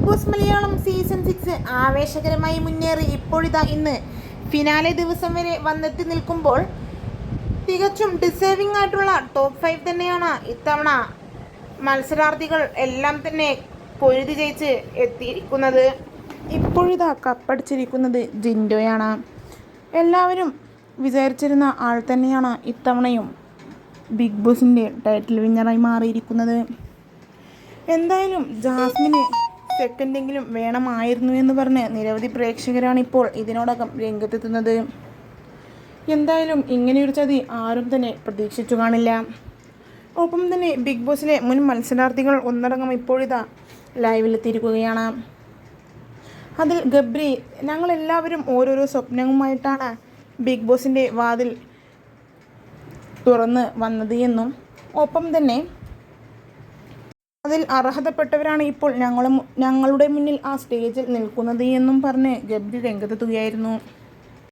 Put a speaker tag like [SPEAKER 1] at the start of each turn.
[SPEAKER 1] Big boss Malayalam season six ആവേശകരമായി മുന്നേറി. ഇപ്പോഴിതാ ഇന്ന് ഫിനാലെ ദിവസം വരെ വന്നെത്തി നിൽക്കുമ്പോൾ തികച്ചും ഡിസേർവിംഗ് ആയിട്ടുള്ള ടോപ്പ് ഫൈവ് തന്നെയാണ്. ഇത്തവണ മത്സരാർത്ഥികൾ എല്ലാം തന്നെ പൊരുതി ജയിച്ച് എത്തിയിരിക്കുന്നത്. ഇപ്പോഴിതാ കപ്പടിച്ചിരിക്കുന്നത് ജിൻഡോയാണ്. എല്ലാവരും വിചാരിച്ചിരുന്ന ആൾ തന്നെയാണ് ഇത്തവണയും ബിഗ് ബോസിന്റെ ടൈറ്റിൽ വിന്നറായി മാറിയിരിക്കുന്നത്. എന്തായാലും ജാസ്മിന് സെക്കൻഡെങ്കിലും വേണമായിരുന്നു എന്ന് പറഞ്ഞ് നിരവധി പ്രേക്ഷകരാണ് ഇപ്പോൾ ഇതിനോടകം രംഗത്തെത്തുന്നത്. എന്തായാലും ഇങ്ങനെയൊരു ചതി ആരും തന്നെ പ്രതീക്ഷിച്ചു കാണില്ല. ഒപ്പം തന്നെ ബിഗ് ബോസിലെ മുൻ മത്സരാർത്ഥികൾ ഒന്നടങ്കം ഇപ്പോഴിതാ ലൈവിലെത്തിയിരിക്കുകയാണ്. അതിൽ ഗബ്രി ഞങ്ങളെല്ലാവരും ഓരോരോ സ്വപ്നവുമായിട്ടാണ് ബിഗ് ബോസിന്റെ വാതിൽ തുറന്ന് വന്നത് എന്നും. ഒപ്പം തന്നെ അതിൽ അർഹതപ്പെട്ടവരാണ് ഇപ്പോൾ ഞങ്ങളും ഞങ്ങളുടെ മുന്നിൽ ആ സ്റ്റേജിൽ നിൽക്കുന്നത് എന്നും പറഞ്ഞ് ഗബ്രി രംഗത്തെത്തുകയായിരുന്നു.